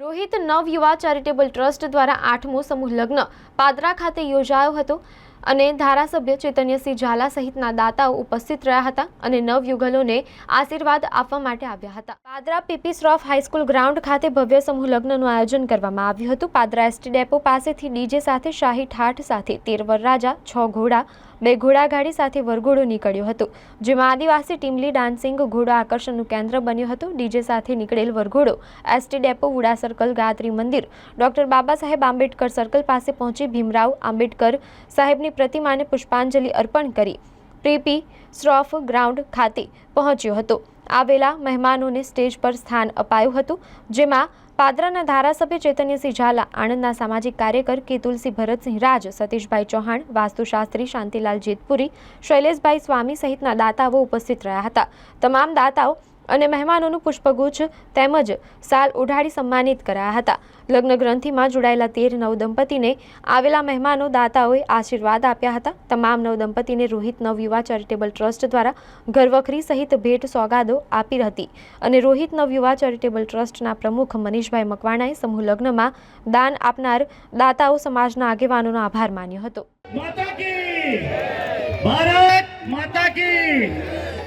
Rohit નવયુવા charitable trust દ્વારા આઠમો સમૂહ લગ્ન પાદરા ખાતે યોજાયો હતો અને ધારાસભ્ય ચૈતન્યસિંહ ઝાલા સહિતના દાતાઓ ઉપસ્થિત રહ્યા હતા અને નવયુગલોને આશીર્વાદ આપવા માટે આવ્યા હતા. Padra PP Shroff high school ground ખાતે ભવ્ય સમૂહ લગ્નનું આયોજન કરવામાં આવ્યું હતું. પાદરા એસટી ડેપો પાસેથી ડીજે સાથે શાહી ઠાઠ સાથે તેર વરરાજા છ ઘોડા બે ઘોડાગાડી સાથે વરઘોડો નીકળ્યું હતું, જેમાં આદિવાસી ટીમલી ડાન્સિંગ ઘોડો આકર્ષણનું કેન્દ્ર બન્યું હતું. ડીજે સાથે નીકળેલ વરઘોડો ST depot VUDA circle Gayatri Mandir, doctor Baba Saheb Ambedkar circle પાસે પહોંચી ભીમરાવ આંબેડકર સાહેબની પ્રતિમાને પુષ્પાંજલિ અર્પણ કરી, પ્રીપી શ્રોફ ગ્રાઉન્ડ ખાતે પહોંચ્યો હતો. આવેલા મહેમાનોને સ્ટેજ પર સ્થાન અપાયું હતું, જેમાં પાદરાના ધારાસભ્ય ચેતન્યસિંહ ઝાલા, આણંદના સામાજિક કાર્યકર કેતુલસિંહ ભરતસિંહ રાજ, સતીશભાઈ ચૌહાણ, વાસ્તુશાસ્ત્રી શાંતિલાલ જેતપુરી, શૈલેષભાઈ સ્વામી સહિતના દાતાઓ ઉપસ્થિત રહ્યા હતા. તમામ દાતાઓ અને મહેમાનોનું પુષ્પગુચ્છ તેમજ સાલ ઉઢાડી સન્માનિત કરાયા હતા. લગ્ન ગ્રંથિમાં જોડાયેલા તેર નવ દંપતીને આવેલા મહેમાનો દાતાઓએ આશીર્વાદ આપ્યા હતા. તમામ નવ રોહિત નવયુવા ચેરિટેબલ ટ્રસ્ટ દ્વારા ઘરવખરી સહિત ભેટ સોગાદો આપી હતી અને રોહિત નવયુવા ચેરિટેબલ ટ્રસ્ટના પ્રમુખ મનીષભાઈ મકવાણાએ સમૂહ લગ્નમાં દાન આપનાર દાતાઓ સમાજના આગેવાનોનો આભાર માન્યો હતો. માતા કી! ભારત માતા કી!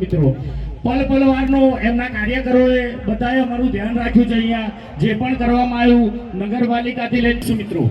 મિત્રો, પલ પલ વારનો એમના કાર્યકરોએ બધાએ અમારું ધ્યાન રાખ્યું છે અહીંયા. જે પણ કરવામાં આવ્યું, નગરપાલિકાથી લઈને મિત્રો.